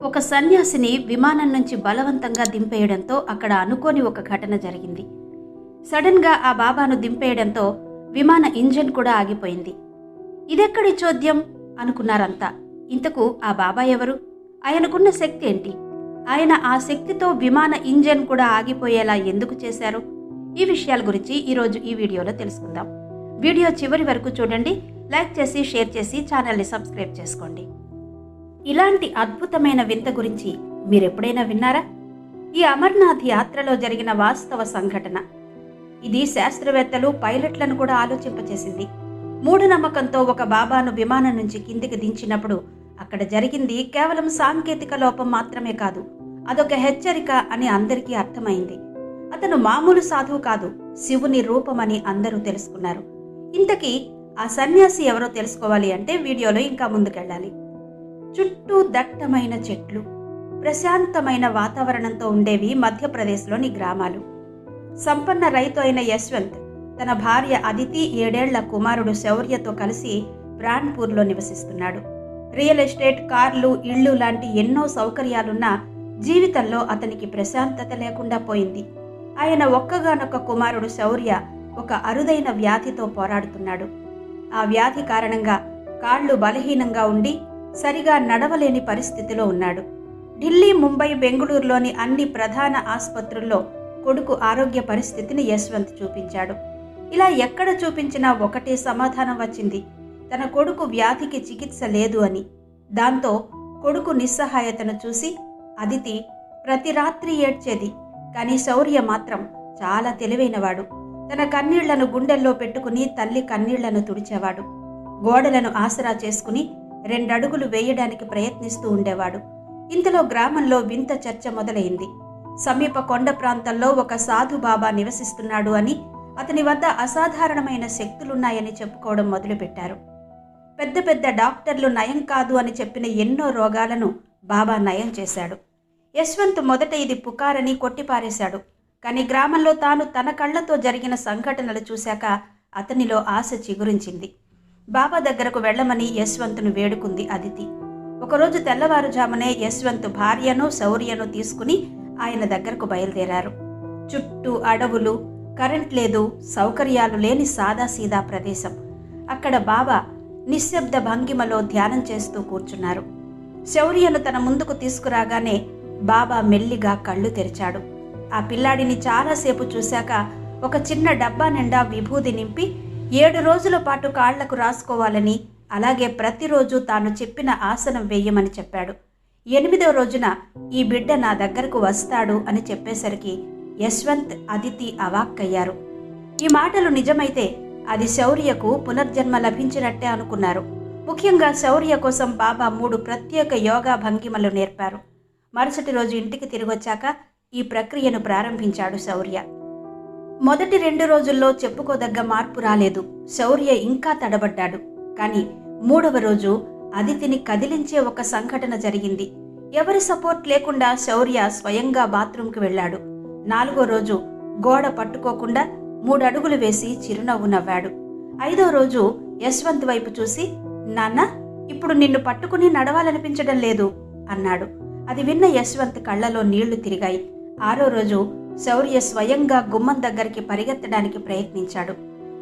ఒక సన్యాసిని విమానం నుంచి బలవంతంగా దింపేయడంతో అక్కడ అనుకోని ఒక ఘటన జరిగింది. సడన్గా ఆ బాబాను దింపేయడంతో విమాన ఇంజన్ కూడా ఆగిపోయింది. ఇదెక్కడి చోద్యం? అనుకున్నారంతా. ఇంతకు ఆ బాబా ఎవరు? ఆయనకున్న శక్తి ఏంటి? ఆయన ఆ శక్తితో విమాన ఇంజన్ కూడా ఆగిపోయేలా ఎందుకు చేశారు? ఈ విషయాల గురించి ఈరోజు ఈ వీడియోలో తెలుసుకుందాం. వీడియో చివరి వరకు చూడండి లైక్ చేసి షేర్ చేసి ఛానల్ని సబ్స్క్రైబ్ చేసుకోండి. ఇలాంటి అద్భుతమైన వింత గురించి మీరెప్పుడైనా విన్నారా? ఈ అమర్నాథ్ యాత్రలో జరిగిన వాస్తవ సంఘటన. ఇది శాస్త్రవేత్తలు పైలట్లను కూడా ఆలోచింపచేసింది. మూఢనమ్మకంతో ఒక బాబాను విమానం నుంచి కిందికి దించినప్పుడు అక్కడ జరిగింది కేవలం సాంకేతిక లోపం మాత్రమే కాదు అదొక హెచ్చరిక అని అందరికీ అర్థమైంది. అతను మామూలు సాధువు కాదు శివుని రూపమని అందరూ తెలుసుకున్నారు. ఇంతకీ ఆ సన్యాసి ఎవరో తెలుసుకోవాలి అంటే వీడియోలో ఇంకా ముందుకెళ్ళాలి. చుట్టూ దట్టమైన చెట్లు ప్రశాంతమైన వాతావరణంతో ఉండేవి మధ్యప్రదేశ్లోని గ్రామాలు. సంపన్న రైతు అయిన యశ్వంత్ తన భార్య అదితి ఏడేళ్ళ కుమారుడు శౌర్యతో కలిసి బ్రాండ్పూర్లో నివసిస్తున్నాడు. రియల్ ఎస్టేట్ కార్లు ఇళ్ళు లాంటి ఎన్నో సౌకర్యాలున్న జీవితంలో అతనికి ప్రశాంతత లేకుండా పోయింది. ఆయన ఒక్కగానొక్క కుమారుడు శౌర్య ఒక అరుదైన వ్యాధితో పోరాడుతున్నాడు. ఆ వ్యాధి కారణంగా కాళ్ళు బలహీనంగా ఉండి సరిగా నడవలేని పరిస్థితిలో ఉన్నాడు. ఢిల్లీ ముంబై బెంగళూరులోని అన్ని ప్రధాన ఆసుపత్రుల్లో కొడుకు ఆరోగ్య పరిస్థితిని యశ్వంత్ చూపించాడు. ఇలా ఎక్కడ చూపించినా ఒకటే సమాధానం వచ్చింది. తన కొడుకు వ్యాధికి చికిత్స లేదు అని. దాంతో కొడుకు నిస్సహాయతను చూసి అదితి ప్రతి రాత్రి ఏడ్చేది. కానీ శౌర్య మాత్రం చాలా తెలివైనవాడు. తన కన్నీళ్ళను గుండెల్లో పెట్టుకుని తల్లి కన్నీళ్ళను తుడిచేవాడు. గోడలను ఆసరా చేసుకుని రెండడుగులు వేయడానికి ప్రయత్నిస్తూ ఉండేవాడు. ఇంతలో గ్రామంలో వింత చర్చ మొదలైంది. సమీప కొండ ప్రాంతంలో ఒక సాధు బాబా నివసిస్తున్నాడు అని అతని వద్ద అసాధారణమైన శక్తులున్నాయని చెప్పుకోవడం మొదలుపెట్టారు. పెద్ద పెద్ద డాక్టర్లు నయం కాదు అని చెప్పిన ఎన్నో రోగాలను బాబా నయం చేశాడు. యశ్వంత్ మొదట ఇది పుకారని కొట్టిపారేశాడు. కానీ గ్రామంలో తాను తన కళ్ళతో జరిగిన సంఘటనలు చూశాక అతనిలో ఆశ చిగురించింది. బాబా దగ్గరకు వెళ్ళమని యశ్వంత్ను వేడుకుంది అదితి. ఒకరోజు తెల్లవారుజామునే యశ్వంత్ భార్యను శౌర్యను తీసుకుని ఆయన దగ్గరకు బయలుదేరారు. చుట్టూ అడవులు కరెంట్ లేదు సౌకర్యాలు లేని సాదాసీదా ప్రదేశం. అక్కడ బాబా నిశ్శబ్ద భంగిమలో ధ్యానం చేస్తూ కూర్చున్నారు. శౌర్యను తన ముందుకు తీసుకురాగానే బాబా మెల్లిగా కళ్ళు తెరిచాడు. ఆ పిల్లాడిని చాలాసేపు చూశాక ఒక చిన్న డబ్బా నిండా విభూది నింపి ఏడు రోజుల పాటు కాళ్ళకు రాసుకోవాలని అలాగే ప్రతిరోజు తాను చెప్పిన ఆసనం వేయమని చెప్పాడు. ఎనిమిదో రోజున ఈ బిడ్డ నా దగ్గరకు వస్తాడు అని చెప్పేసరికి యశ్వంత్ అదితి అవాక్కయ్యారు. ఈ మాటలు నిజమైతే అది శౌర్యకు పునర్జన్మ లభించినట్టే అనుకున్నారు. ముఖ్యంగా శౌర్య కోసం బాబా మూడు ప్రత్యేక యోగా భంగిమలు నేర్పారు. మరుసటి రోజు ఇంటికి తిరిగొచ్చాక ఈ ప్రక్రియను ప్రారంభించాడు శౌర్య. మొదటి రెండు రోజుల్లో చెప్పుకోదగ్గ మార్పు రాలేదు. శౌర్య ఇంకా తడబడ్డాడు. కానీ మూడవ రోజు అదితిని కదిలించే ఒక సంఘటన జరిగింది. ఎవరి సపోర్ట్ లేకుండా శౌర్య స్వయంగా బాత్రూంకి వెళ్ళాడు. నాలుగో రోజు గోడ పట్టుకోకుండా మూడడుగులు వేసి చిరునవ్వు నవ్వాడు. ఐదో రోజు యశ్వంత్ వైపు చూసి నాన్న ఇప్పుడు నిన్ను పట్టుకుని నడవాలనిపించడం లేదు అన్నాడు. అది విన్న యశ్వంత్ కళ్ళలో నీళ్ళు తిరిగాయి. ఆరో రోజు శౌర్య స్వయంగా గుమ్మం దగ్గరికి పరిగెత్తడానికి ప్రయత్నించాడు.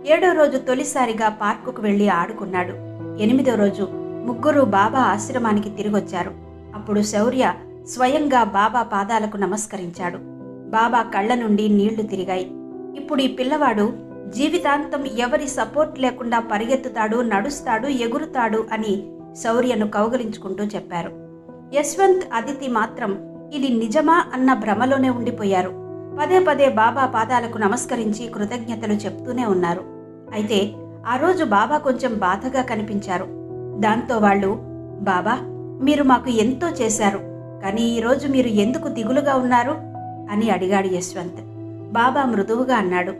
ఏడో రోజు తొలిసారిగా పార్కుకు వెళ్ళి ఆడుకున్నాడు. ఎనిమిదో రోజు ముగ్గురు బాబా ఆశ్రమానికి తిరిగొచ్చారు. అప్పుడు శౌర్య స్వయంగా బాబా పాదాలకు నమస్కరించాడు. బాబా కళ్ళ నుండి నీళ్ళు తిరిగాయి. ఇప్పుడు ఈ పిల్లవాడు జీవితాంతం ఎవరి సపోర్ట్ లేకుండా పరిగెత్తుతాడు నడుస్తాడు ఎగురుతాడు అని శౌర్యను కౌగలించుకుంటూ చెప్పారు. యశ్వంత్ అదితి మాత్రం ఇది నిజమా అన్న భ్రమలోనే ఉండిపోయారు. పదే పదే బాబా పాదాలకు నమస్కరించి కృతజ్ఞతలు చెప్తూనే ఉన్నారు. అయితే ఆ రోజు బాబా కొంచెం బాధగా కనిపించారు. దాంతో వాళ్ళు బాబా మీరు మాకు ఎంతో చేశారు. కానీ ఈరోజు మీరు ఎందుకు దిగులుగా ఉన్నారు? అని అడిగాడు యశ్వంత్. బాబా మృదువుగా అన్నాడు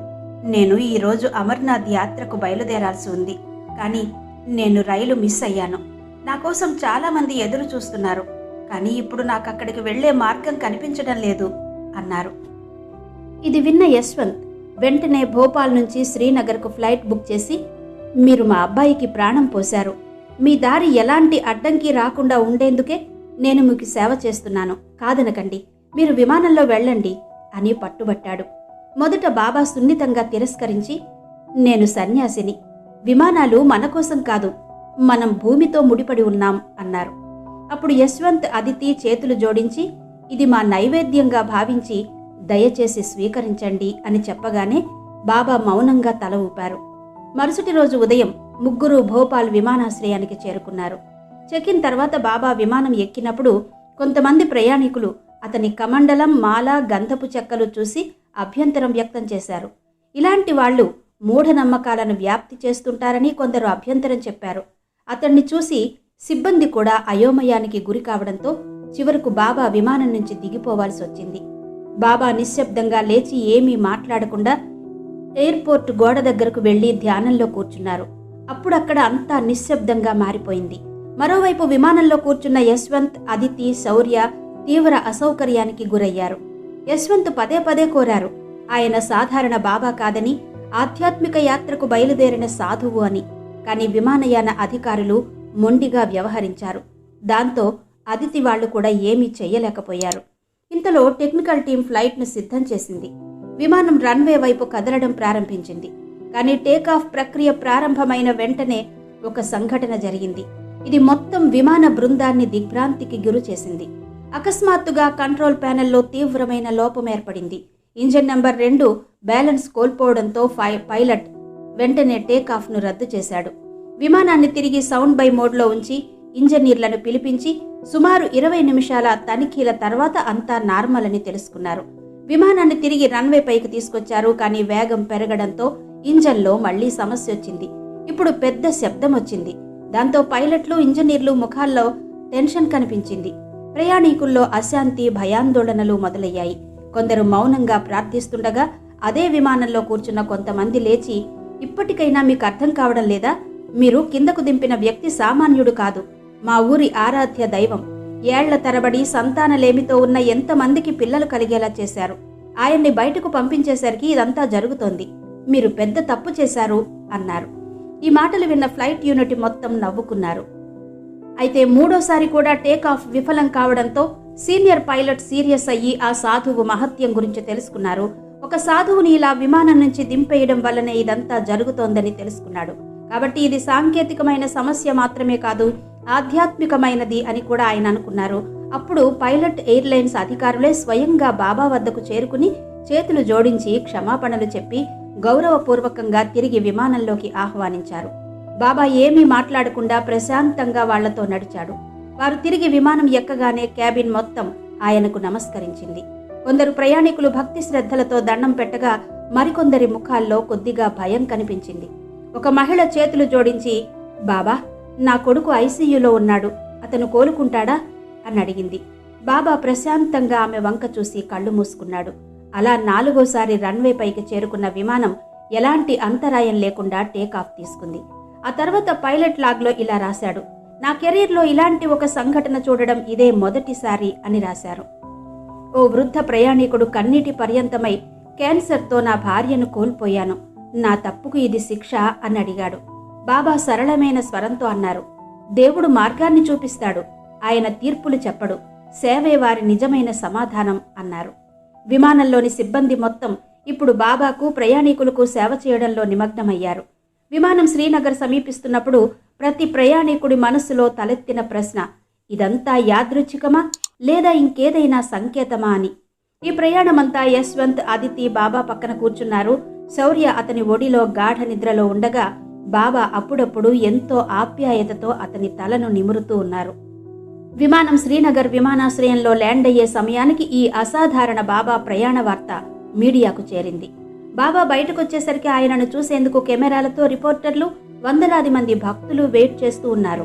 నేను ఈరోజు అమర్నాథ్ యాత్రకు బయలుదేరాల్సి ఉంది. కానీ నేను రైలు మిస్ అయ్యాను. నా కోసం చాలామంది ఎదురు చూస్తున్నారు. కానీ ఇప్పుడు నాకు అక్కడికి వెళ్ళే మార్గం కనిపించడం లేదు అన్నారు. ఇది విన్న యశ్వంత్ వెంటనే భోపాల్ నుంచి శ్రీనగర్కు ఫ్లైట్ బుక్ చేసి మీరు మా అబ్బాయికి ప్రాణం పోశారు. మీ దారి ఎలాంటి అడ్డంకి రాకుండా ఉండేందుకే నేను మీకు సేవ చేస్తున్నాను. కాదనకండి మీరు విమానంలో వెళ్ళండి అని పట్టుబట్టాడు. మొదట బాబా సున్నితంగా తిరస్కరించి నేను సన్యాసిని. విమానాలు మన కోసం కాదు మనం భూమితో ముడిపడి ఉన్నాం అన్నారు. అప్పుడు యశ్వంత్ అదితి చేతులు జోడించి ఇది మా నైవేద్యంగా భావించి దయచేసి స్వీకరించండి అని చెప్పగానే బాబా మౌనంగా తల ఊపారు. మరుసటి రోజు ఉదయం ముగ్గురు భోపాల్ విమానాశ్రయానికి చేరుకున్నారు. చెకిన్ తర్వాత బాబా విమానం ఎక్కినప్పుడు కొంతమంది ప్రయాణికులు అతని కమండలం మాల గంధపు చెక్కలు చూసి అభ్యంతరం వ్యక్తం చేశారు. ఇలాంటి వాళ్ళు మూఢనమ్మకాలను వ్యాప్తి చేస్తుంటారని కొందరు అభ్యంతరం చెప్పారు. అతన్ని చూసి సిబ్బంది కూడా అయోమయానికి గురి కావడంతో చివరకు బాబా విమానం నుంచి దిగిపోవాల్సి వచ్చింది బాబా నిశ్శబ్దంగా లేచి ఏమీ మాట్లాడకుండా ఎయిర్పోర్ట్ గోడ దగ్గరకు వెళ్ళి ధ్యానంలో కూర్చున్నారు. అప్పుడు అక్కడ అంతా నిశ్శబ్దంగా మారిపోయింది. మరోవైపు విమానంలో కూర్చున్న యశ్వంత్ అదితి శౌర్య తీవ్ర అసౌకర్యానికి గురయ్యారు. యశ్వంత్ పదే పదే కోరారు ఆయన సాధారణ బాబా కాదని ఆధ్యాత్మిక యాత్రకు బయలుదేరిన సాధువు అని. కానీ విమానయాన అధికారులు మొండిగా వ్యవహరించారు. దాంతో అదితి వాళ్ళు కూడా ఏమీ చెయ్యలేకపోయారు ఇంతలో టెక్నికల్ టీం ఫ్లైట్ను సిద్ధం చేసింది. విమానం రన్వే వైపు కదలడం ప్రారంభించింది. కానీ టేకాఫ్ ప్రక్రియ ప్రారంభమైన వెంటనే ఒక సంఘటన జరిగింది. ఇది మొత్తం విమాన బృందాన్ని దిగ్భ్రాంతికి గురి చేసింది. అకస్మాత్తుగా కంట్రోల్ ప్యానెల్లో తీవ్రమైన లోపం ఏర్పడింది. ఇంజిన్ నంబర్ రెండు బ్యాలెన్స్ కోల్పోవడంతో ఫై పైలట్ వెంటనే టేకాఫ్ను రద్దు చేశాడు. విమానాన్ని తిరిగి సౌండ్ బై మోడ్లో ఉంచి ఇంజనీర్లను పిలిపించి సుమారు ఇరవై నిమిషాల తనిఖీల తర్వాత అంతా నార్మల్ అని తెలుసుకున్నారు. విమానాన్ని తిరిగి రన్వే పైకి తీసుకొచ్చారు కానీ వేగం పెరగడంతో ఇంజన్లో మళ్ళీ సమస్య వచ్చింది. ఇప్పుడు పెద్ద శబ్దం వచ్చింది. దాంతో పైలట్లు ఇంజనీర్లు ముఖాల్లో టెన్షన్ కనిపించింది. ప్రయాణికుల్లో అశాంతి భయాందోళనలు మొదలయ్యాయి. కొందరు మౌనంగా ప్రార్థిస్తుండగా అదే విమానంలో కూర్చున్న కొంతమంది లేచి ఇప్పటికైనా మీకు అర్థం కావడం లేదా? మీరు కిందకు దింపిన వ్యక్తి సామాన్యుడు కాదు. మా ఊరి ఆరాధ్య దైవం. ఏళ్ళ తరబడి సంతానలేమితో ఉన్న ఎంతమందికి పిల్లలు కలిగేలా చేశారు. ఆయన్ని బయటకు పంపించేసరికి ఇదంతా జరుగుతోంది. మీరు పెద్ద తప్పు చేశారు అన్నారు. ఈ మాటలు విన్న ఫ్లైట్ యూనిట్ మొత్తం నవ్వుకున్నారు. అయితే మూడోసారి కూడా టేక్ ఆఫ్ విఫలం కావడంతో సీనియర్ పైలట్ సీరియస్ అయ్యి ఆ సాధువు మహత్యం గురించి తెలుసుకున్నారు. ఒక సాధువుని ఇలా విమానం నుంచి దింపేయడం వల్లనే ఇదంతా జరుగుతోందని తెలుసుకున్నాడు. కాబట్టి ఇది సాంకేతికమైన సమస్య మాత్రమే కాదు ఆధ్యాత్మికమైనది అని కూడా ఆయన అనుకున్నారు. అప్పుడు పైలట్ ఎయిర్లైన్స్ అధికారులే స్వయంగా బాబా వద్దకు చేరుకుని చేతులు జోడించి క్షమాపణలు చెప్పి గౌరవపూర్వకంగా తిరిగి విమానంలోకి ఆహ్వానించారు. బాబా ఏమీ మాట్లాడకుండా ప్రశాంతంగా వాళ్ళతో నడిచాడు. వారు తిరిగి విమానం ఎక్కగానే క్యాబిన్ మొత్తం ఆయనకు నమస్కరించింది. కొందరు ప్రయాణికులు భక్తి శ్రద్ధలతో దండం పెట్టగా మరికొందరి ముఖాల్లో కొద్దిగా భయం కనిపించింది. ఒక మహిళ చేతులు జోడించి బాబా నా కొడుకు ఐసీయూలో ఉన్నాడు అతను కోలుకుంటాడా? అని అడిగింది. బాబా ప్రశాంతంగా ఆమె వంక చూసి కళ్ళు మూసుకున్నాడు. అలా నాలుగోసారి రన్వే పైకి చేరుకున్న విమానం ఎలాంటి అంతరాయం లేకుండా టేకాఫ్ తీసుకుంది. ఆ తర్వాత పైలట్ లాగ్లో ఇలా రాశాడు. నా కెరీర్లో ఇలాంటి ఒక సంఘటన చూడడం ఇదే మొదటిసారి అని రాశారు. ఓ వృద్ధ ప్రయాణికుడు కన్నీటి పర్యంతమై క్యాన్సర్తో నా భార్యను కోల్పోయాను. నా తప్పుకు ఇది శిక్ష అని అడిగాడు. బాబా సరళమైన స్వరంతో అన్నారు. దేవుడు మార్గాన్ని చూపిస్తాడు. ఆయన తీర్పులు చెప్పడు. సేవే వారి నిజమైన సమాధానం అన్నారు. విమానంలోని సిబ్బంది మొత్తం ఇప్పుడు బాబాకు ప్రయాణికులకు సేవ చేయడంలో నిమగ్నమయ్యారు. విమానం శ్రీనగర్ సమీపిస్తున్నప్పుడు ప్రతి ప్రయాణికుడి మనస్సులో తలెత్తిన ప్రశ్న ఇదంతా యాదృచ్ఛికమా? లేదా ఇంకేదైనా సంకేతమా? అని. ఈ ప్రయాణమంతా యశ్వంత్ అదితి బాబా పక్కన కూర్చున్నారు. శౌర్య అతని ఒడిలో గాఢ నిద్రలో ఉండగా బాబా అప్పుడప్పుడు ఎంతో ఆప్యాయతతో అతని తలను నిమురుతూ ఉన్నారు. విమానం శ్రీనగర్ విమానాశ్రయంలో ల్యాండ్ అయ్యే సమయానికి ఈ అసాధారణ బాబా ప్రయాణ వార్త మీడియాకు చేరింది. బాబా బయటకొచ్చేసరికి ఆయనను చూసేందుకు కెమెరాలతో రిపోర్టర్లు వందలాది మంది భక్తులు వెయిట్ చేస్తూ ఉన్నారు.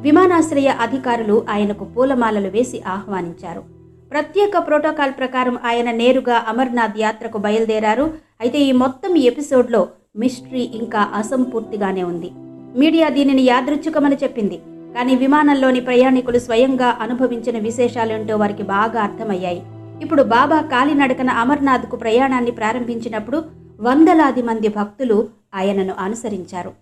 విమానాశ్రయ అధికారులు ఆయనకు పూలమాలలు వేసి ఆహ్వానించారు. ప్రత్యేక ప్రోటోకాల్ ప్రకారం ఆయన నేరుగా అమర్నాథ్ యాత్రకు బయలుదేరారు. అయితే ఈ మొత్తం ఎపిసోడ్లో మిస్టరీ ఇంకా అసంపూర్తిగానే ఉంది. మీడియా దీనిని యాదృచ్ఛికమని చెప్పింది. కానీ విమానంలోని ప్రయాణికులు స్వయంగా అనుభవించిన విశేషాలేంటో వారికి బాగా అర్థమయ్యాయి. ఇప్పుడు బాబా కాలినడకన అమర్నాథ్కు ప్రయాణాన్ని ప్రారంభించినప్పుడు వందలాది మంది భక్తులు ఆయనను అనుసరించారు.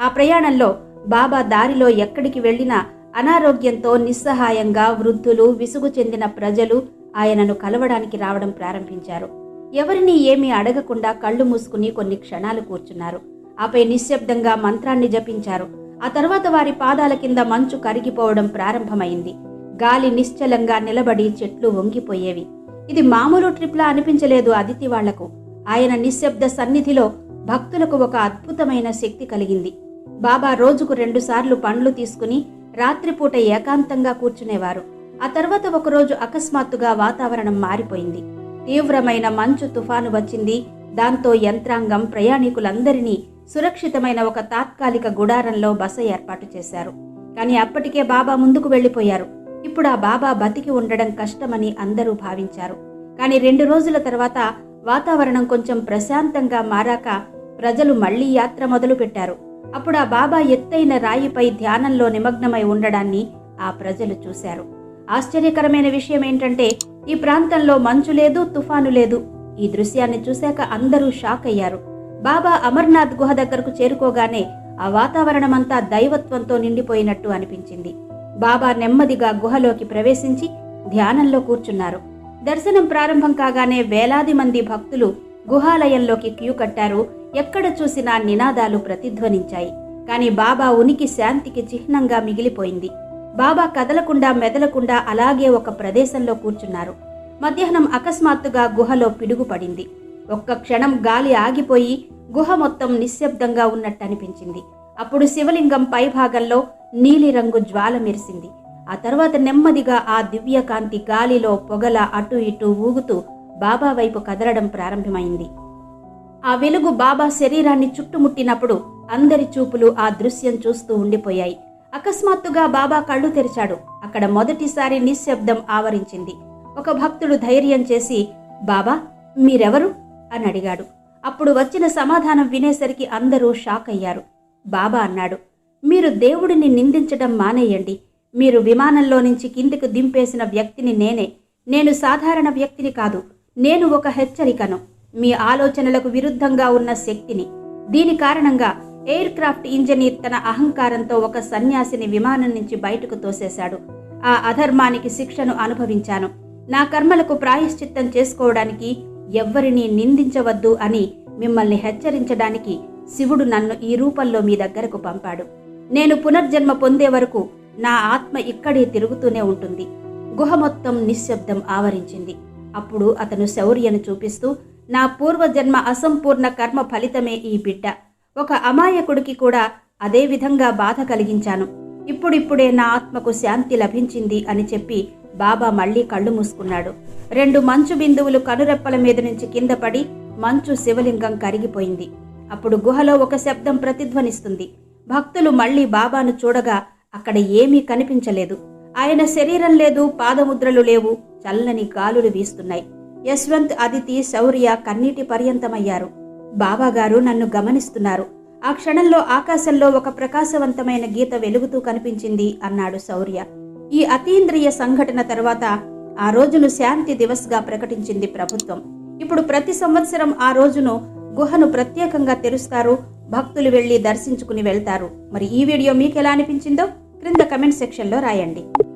ఆ ప్రయాణంలో బాబా దారిలో ఎక్కడికి వెళ్ళినా అనారోగ్యంతో నిస్సహాయంగా వృద్ధులు విసుగు చెందిన ప్రజలు ఆయనను కలవడానికి రావడం ప్రారంభించారు. ఎవరిని ఏమీ అడగకుండా కళ్ళు మూసుకుని కొన్ని క్షణాలు కూర్చున్నారు. ఆపై నిశ్శబ్దంగా మంత్రాన్ని జపించారు. ఆ తర్వాత వారి పాదాల కింద మంచు కరిగిపోవడం ప్రారంభమైంది. గాలి నిశ్చలంగా నిలబడి చెట్లు వంగిపోయేవి. ఇది మామూలు ట్రిప్లా అనిపించలేదు అదితి వాళ్ళకు. ఆయన నిశ్శబ్ద సన్నిధిలో భక్తులకు ఒక అద్భుతమైన శక్తి కలిగింది. బాబా రోజుకు రెండుసార్లు పండ్లు తీసుకుని రాత్రిపూట ఏకాంతంగా కూర్చునేవారు. ఆ తర్వాత ఒకరోజు అకస్మాత్తుగా వాతావరణం మారిపోయింది. తీవ్రమైన మంచు తుఫాను వచ్చింది. దాంతో యంత్రాంగం ప్రయాణికులందరినీ సురక్షితమైన ఒక తాత్కాలిక గుడారంలో బస ఏర్పాటు చేశారు. కానీ అప్పటికే బాబా ముందుకు వెళ్ళిపోయారు ఇప్పుడు ఆ బాబా బతికి ఉండడం కష్టమని అందరూ భావించారు. కానీ రెండు రోజుల తర్వాత వాతావరణం కొంచెం ప్రశాంతంగా మారాక ప్రజలు మళ్ళీ యాత్ర మొదలుపెట్టారు అప్పుడు ఆ బాబా ఎత్తైన రాయిపై ధ్యానంలో నిమగ్నమై ఉండడాన్ని ఆ ప్రజలు చూశారు. ఆశ్చర్యకరమైన విషయం ఏంటంటే ఈ ప్రాంతంలో మంచు లేదు తుఫాను లేదు. ఈ దృశ్యాన్ని చూశాక అందరూ షాక్ అయ్యారు. బాబా అమర్నాథ్ గుహ దగ్గరకు చేరుకోగానే ఆ వాతావరణమంతా దైవత్వంతో నిండిపోయినట్టు అనిపించింది. బాబా నెమ్మదిగా గుహలోకి ప్రవేశించి ధ్యానంలో కూర్చున్నారు. దర్శనం ప్రారంభం కాగానే వేలాది మంది భక్తులు గుహాలయంలోకి క్యూ కట్టారు. ఎక్కడ చూసినా నినాదాలు ప్రతిధ్వనించాయి. కానీ బాబా ఉనికి శాంతికి చిహ్నంగా మిగిలిపోయింది. బాబా కదలకుండా మెదలకుండా అలాగే ఒక ప్రదేశంలో కూర్చున్నారు. మధ్యాహ్నం అకస్మాత్తుగా గుహలో పిడుగు పడింది ఒక్క క్షణం గాలి ఆగిపోయి గుహ మొత్తం నిశ్శబ్దంగా ఉన్నట్టు అనిపించింది అప్పుడు శివలింగం పైభాగంలో నీలిరంగు జ్వాల మెరిసింది. ఆ తర్వాత నెమ్మదిగా ఆ దివ్యకాంతి గాలిలో పొగల అటు ఇటు ఊగుతూ బాబా వైపు కదలడం ప్రారంభమైంది. ఆ వెలుగు బాబా శరీరాన్ని చుట్టుముట్టినప్పుడు అందరి చూపులు ఆ దృశ్యం చూస్తూ ఉండిపోయాయి. అకస్మాత్తుగా బాబా కళ్ళు తెరిచాడు. అక్కడ మొదటిసారి నిశ్శబ్దం ఆవరించింది. ఒక భక్తుడు ధైర్యం చేసి బాబా మీరెవరు? అని అడిగాడు. అప్పుడు వచ్చిన సమాధానం వినేసరికి అందరూ షాక్ అయ్యారు. బాబా అన్నాడు మీరు దేవుడిని నిందించడం మానేయండి. మీరు విమానంలో నుంచి కిందికి దింపేసిన వ్యక్తిని నేనే. నేను సాధారణ వ్యక్తిని కాదు. నేను ఒక హెచ్చరికను. మీ ఆలోచనలకు విరుద్ధంగా ఉన్న శక్తిని. దీని కారణంగా ఎయిర్ క్రాఫ్ట్ ఇంజనీర్ తన అహంకారంతో ఒక సన్యాసిని విమానం నుంచి బయటకు తోసేశాడు. ఆ అధర్మానికి శిక్షను అనుభవించాను. నా కర్మలకు ప్రాయశ్చిత్తం చేసుకోవడానికి ఎవ్వరినీ నిందించవద్దు అని మిమ్మల్ని హెచ్చరించడానికి శివుడు నన్ను ఈ రూపంలో మీ దగ్గరకు పంపాడు. నేను పునర్జన్మ పొందే వరకు నా ఆత్మ ఇక్కడే తిరుగుతూనే ఉంటుంది. గుహ మొత్తం నిశ్శబ్దం ఆవరించింది. అప్పుడు అతను శౌర్యను చూపిస్తూ నా పూర్వజన్మ అసంపూర్ణ కర్మ ఫలితమే ఈ బిడ్డ. ఒక అమాయకుడికి కూడా అదే విధంగా బాధ కలిగించాను. ఇప్పుడిప్పుడే నా ఆత్మకు శాంతి లభించింది అని చెప్పి బాబా మళ్ళీ కళ్ళు మూసుకున్నాడు. రెండు మంచు బిందువులు కనురెప్పల మీద నుంచి కింద పడి మంచు శివలింగం కరిగిపోయింది. అప్పుడు గుహలో ఒక శబ్దం ప్రతిధ్వనిస్తుంది. భక్తులు మళ్ళీ బాబాను చూడగా అక్కడ ఏమీ కనిపించలేదు. ఆయన శరీరం లేదు పాదముద్రలు లేవు చల్లని గాలులు వీస్తున్నాయి. యశ్వంత్ అదితి శౌర్య కన్నీటి పర్యంతమయ్యారు. బాబాగారు నన్ను గమనిస్తున్నారు. ఆ క్షణంలో ఆకాశంలో ఒక ప్రకాశవంతమైన గీత వెలుగుతూ కనిపించింది అన్నాడు శౌర్య. ఈ అతీంద్రియ సంఘటన తర్వాత ఆ రోజును శాంతి దివస్గా ప్రకటించింది ప్రభుత్వం. ఇప్పుడు ప్రతి సంవత్సరం ఆ రోజును గుహను ప్రత్యేకంగా తెరుస్తారు భక్తులు వెళ్ళి దర్శించుకుని వెళ్తారు. మరి ఈ వీడియో మీకు ఎలా అనిపించిందో క్రింద కమెంట్ సెక్షన్లో రాయండి.